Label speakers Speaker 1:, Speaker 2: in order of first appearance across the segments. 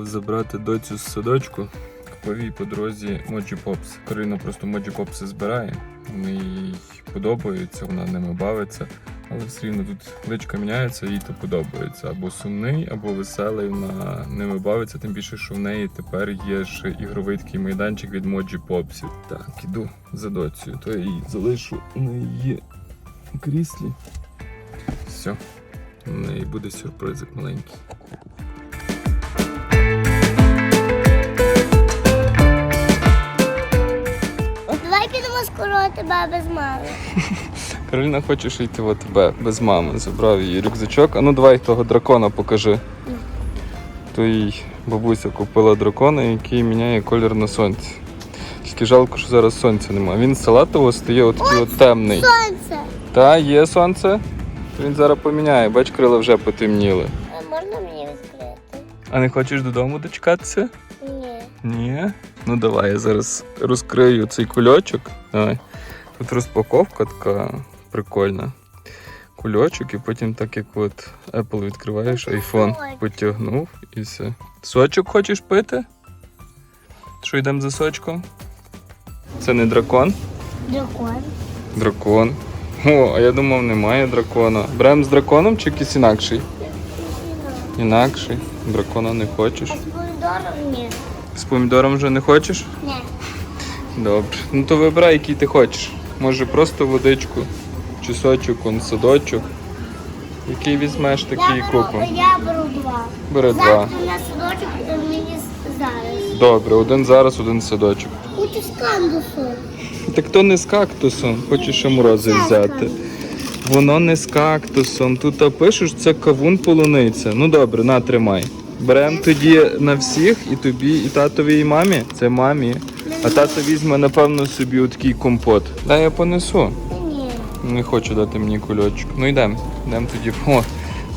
Speaker 1: забрати доцю з садочку. Купив їй по дорозі Моджі Попс. Карина просто Моджі Попси збирає. Вони їй подобаються, вона ними бавиться. Але все рівно тут личка міняється, їй то подобається. Або сумний, або веселий, вона ними бавиться, тим більше, що в неї тепер є ще ігровий такий майданчик від Моджі Попсів. Так, іду за доцею, то я її залишу на її кріслі. Все. У неї буде сюрпризик маленький.
Speaker 2: Тебе без мами.
Speaker 1: Кароліна хоче ще йти в АТБ без мами. Забрав її рюкзачок. А ну давай того дракона покажи. То їй бабуся купила дракона, який міняє колір на сонці. Тільки жалко, що зараз сонця немає. Він з салатового стає отакий от темний.
Speaker 2: Сонце.
Speaker 1: Та, є сонце. То він зараз поміняє. Бач, крила вже потемніли.
Speaker 2: А можна мені відкрити?
Speaker 1: А не хочеш додому дочекатися?
Speaker 2: Ні.
Speaker 1: Ні. Ну давай, я зараз розкрию цей кульочок. Давай. Тут розпаковка така прикольна. Кульочок, і потім так як от Apple відкриваєш, iPhone потягнув і все. Сочок хочеш пити? Що йдемо за сочком? Це не дракон?
Speaker 2: Дракон.
Speaker 1: Дракон. О, а я думав, немає дракона. Беремо з драконом чи якийсь інакший? Інакший. Дракона не хочеш.
Speaker 2: А з помідором ні.
Speaker 1: З помідором вже не хочеш?
Speaker 2: Ні.
Speaker 1: Добре. Ну то вибирай, який ти хочеш. Може просто водичку, чи сочок, он садочок. Який візьмеш, такий і купимо.
Speaker 2: я беру два.
Speaker 1: Бери два.
Speaker 2: Завтра на садочок і мені з- зараз.
Speaker 1: Добре, один зараз, один садочок.
Speaker 2: Хочу з кандусу.
Speaker 1: Так то не з кактусом, хочеш ще морози взяти. Воно не з кактусом. Тут а пишеш, це кавун полуниця. Ну добре, на тримай. Беремо тоді на всіх, і тобі, і татові, і мамі. Це мамі. А тато візьме, напевно, собі отакий компот. Дай я понесу.
Speaker 2: Ні.
Speaker 1: Не хочу дати мені кульочок. Ну йдемо. Йдемо тоді. О,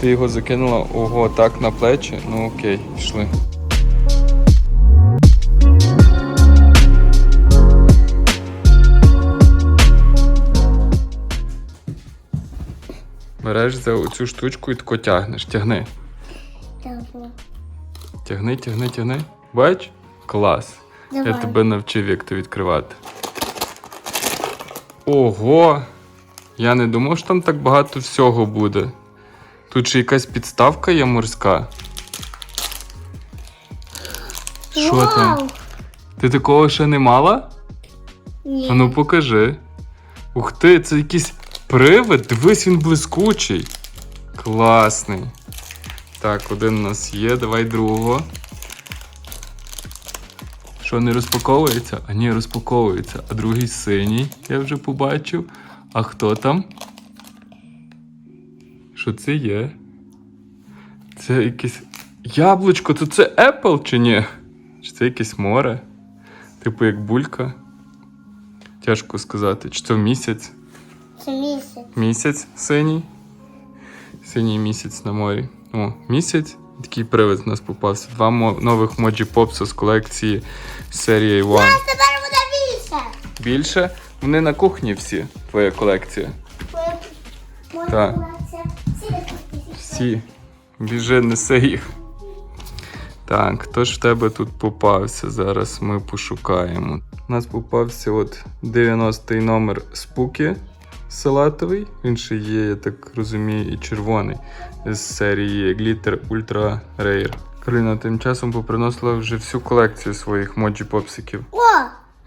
Speaker 1: ти його закинула. Ого, так на плечі. Ну окей, пішли. Береш за оцю штучку і тако тягнеш. Тягни. Тягни, тягни, тягни. Бач? Клас. Я тебе навчив, як то відкривати. Ого! Я не думав, що там так багато всього буде. Тут ще якась підставка є морська. Що там? Ти такого ще не мала?
Speaker 2: Ні.
Speaker 1: А ну покажи. Ух ти, це якийсь привид. Дивись, він блискучий. Класний. Так, один у нас є, давай другого. Що, не розпаковується? А ні, розпаковується. А другий синій, я вже побачив. А хто там? Що це є? Це якесь яблучко, то це Apple чи ні? Чи це якесь море? Типу як булька? Тяжко сказати. Чи це місяць?
Speaker 2: Це місяць.
Speaker 1: Місяць синій. Синій місяць на морі. О, місяць. Такий привид у нас попався. Два нових моджі попса з колекції серії One.
Speaker 2: Тепер буде більше.
Speaker 1: Більше. Вони на кухні всі, твоя колекція.
Speaker 2: Моя-
Speaker 1: Так.
Speaker 2: колекція. Всі такі.
Speaker 1: Всі. Біжи, неси їх. Так, хто ж в тебе тут попався? Зараз ми пошукаємо. У нас попався от 90-й номер спуки салатовий. Він ще є, я так розумію, і червоний з серії Glitter Ultra Rare. Кароліна тим часом поприносила вже всю колекцію своїх моджі попсиків.
Speaker 2: О!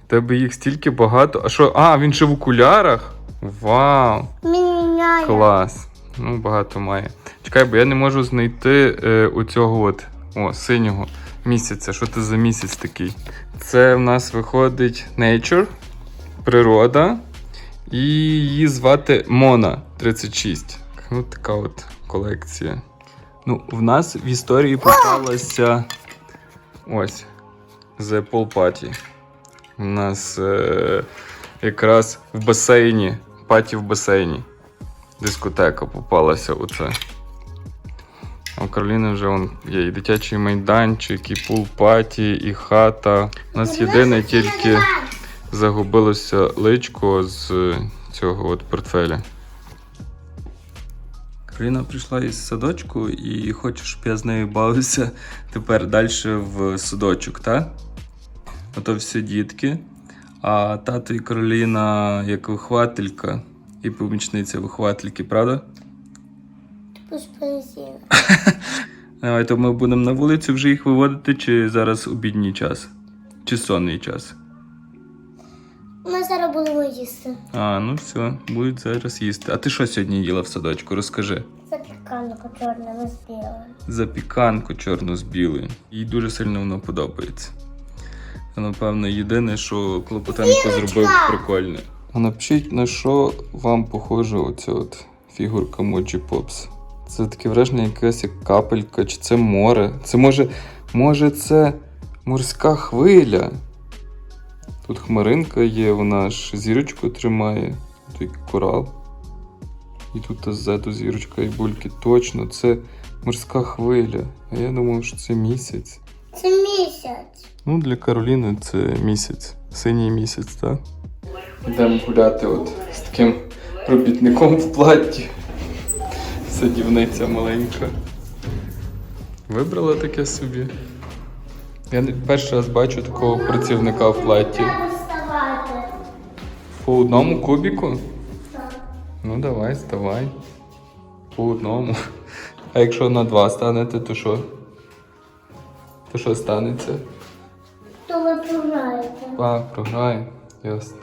Speaker 1: В тебе їх стільки багато. А що? А, він ще в окулярах? Вау!
Speaker 2: Міняє.
Speaker 1: Клас. Ну, багато має. Чекай, бо я не можу знайти е, оцього от, о, синього місяця. Що це за місяць такий? Це в нас виходить Nature, природа. І її звати Мона 36. Ну, така от колекція. Ну, в нас в історії попалася ось The Pool Party. У нас е, якраз в басейні, паті в басейні дискотека попалася оце. А у Кароліни вже вон, є і дитячий майданчик, і пул-паті, і хата. У нас єдине тільки загубилося личко з цього от портфеля. Кароліна прийшла із садочку і хоче, щоб я з нею бавився тепер далі в садочок, так? Ото всі дітки. А тато і Кароліна як вихователька і помічниця виховательки, правда? Давай, то ми будемо на вулицю вже їх виводити, чи зараз обідній час? Чи сонний час?
Speaker 2: Ми зараз будемо їсти.
Speaker 1: А, ну все, будуть зараз їсти. А ти що сьогодні їла в садочку? Розкажи.
Speaker 2: Запіканку чорними з білим.
Speaker 1: Запіканку чорну з білою. Їй дуже сильно воно подобається. Це, напевно, єдине, що Клопотенко зробив прикольне. А напишіть, на що вам похоже оця от фігурка Моджі Попс. Це таке враження, якась як капелька, чи це море. Це може. Може, це морська хвиля. Тут хмаринка є, вона ж зірочку тримає. Тут корал. І тут ззаду зірочка і бульки. Точно, це морська хвиля. А я думав, що це місяць.
Speaker 2: Це місяць.
Speaker 1: Ну, для Кароліни це місяць. Синій місяць, так? Йдемо гуляти от з таким робітником в платі. Садівниця маленька. Вибрала таке собі. Я не- перший раз бачу такого працівника в
Speaker 2: вставати.
Speaker 1: По одному кубіку? Ну давай, ставай. По одному. А якщо на два станете, то що? То що станеться?
Speaker 2: То ви програєте.
Speaker 1: А, програє. Ясно.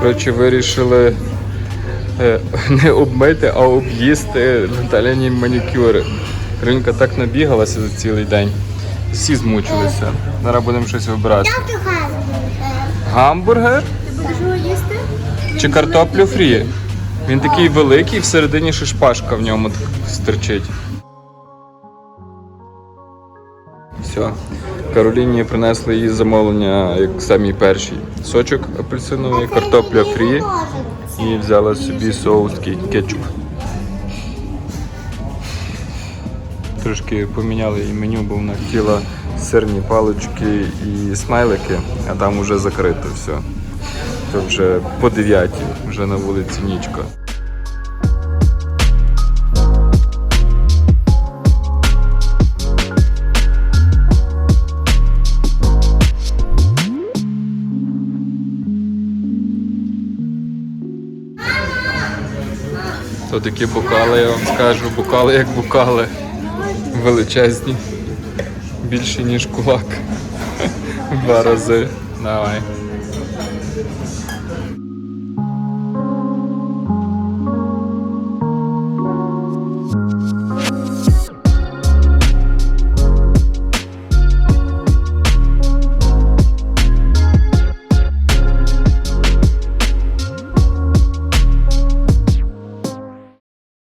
Speaker 1: Коротше, вирішили е, не обмити, а об'їсти Наталяні манікюри. Ринка так набігалася за цілий день. Всі змучилися. Зараз будемо щось вибирати.
Speaker 2: Як ти газу?
Speaker 1: Гамбургер
Speaker 2: їсти?
Speaker 1: чи картоплю фрі? Він такий великий, всередині ще шпажка в ньому так стерчить. Все. Кароліні принесли її замовлення як самі перші. Сочок апельсиновий, картопля фрі і взяла собі соус кетчуп. Трошки поміняли їй меню, бо вона хотіла сирні палички і смайлики, а там вже закрито все. То вже по 9, вже на вулиці нічка. То такі бокали, я вам скажу, бокали як бокали. Величезні. Більші, ніж кулак. Два рази. Давай.